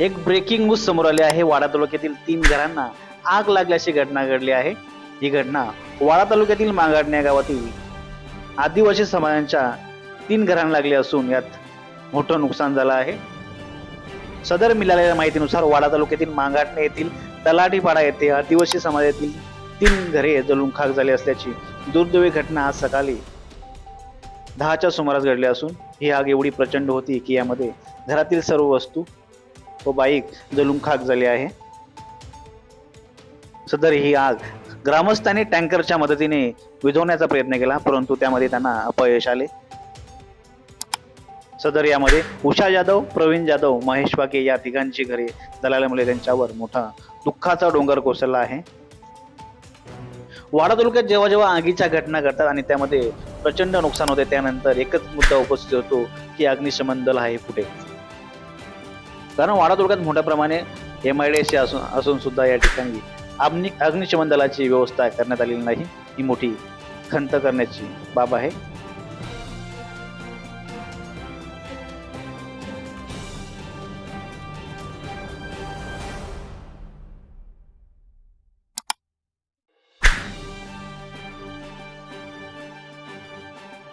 एक breaking news समोर आली आहे. वाडा तालुक्यातील तीन घरांना आग लागल्याची घटना घडली आहे. ही घटना वाडा तालुक्यातील मांगाडण्या गावातील आदिवासी समाजांच्या तीन घरांना लागली असून यात मोठं नुकसान झालं आहे. सदर मिळालेल्या माहितीनुसार वाडा तालुक्यातील मांगाटणे येथील तलाठीपाडा येथे आदिवासी समाजातील तीन घरे जळून खाक झाली असल्याची दुर्दैवी घटना आज सकाळी दहाच्या सुमारास घडली असून ही आग एवढी प्रचंड होती की यामध्ये घरातील सर्व वस्तू व बाईक जळून खाक झाली आहे. सदर ही आग ग्रामस्थांनी टँकरच्या मदतीने विझवण्याचा प्रयत्न केला परंतु त्यामध्ये त्यांना अपयश आले. सदर यामध्ये उषा जाधव प्रवीण जाधव महेश वाके या तिघांची घरे दलाल्यामुळे त्यांच्यावर मोठा दुःखाचा डोंगर कोसळला आहे. वाडा तालुक्यात जेव्हा जेव्हा आगीच्या घटना घडतात आणि त्यामध्ये प्रचंड नुकसान होते त्यानंतर एकच मुद्दा उपस्थित होतो की अग्निशमन दल आहे कुठे? कारण वाडा तालुक्यात मोठ्या प्रमाणे एम आय डी सी असून असून सुद्धा या ठिकाणी अग्नि अग्निशमन दलाची व्यवस्था करण्यात आलेली नाही. ही मोठी खंत करण्याची बाब आहे.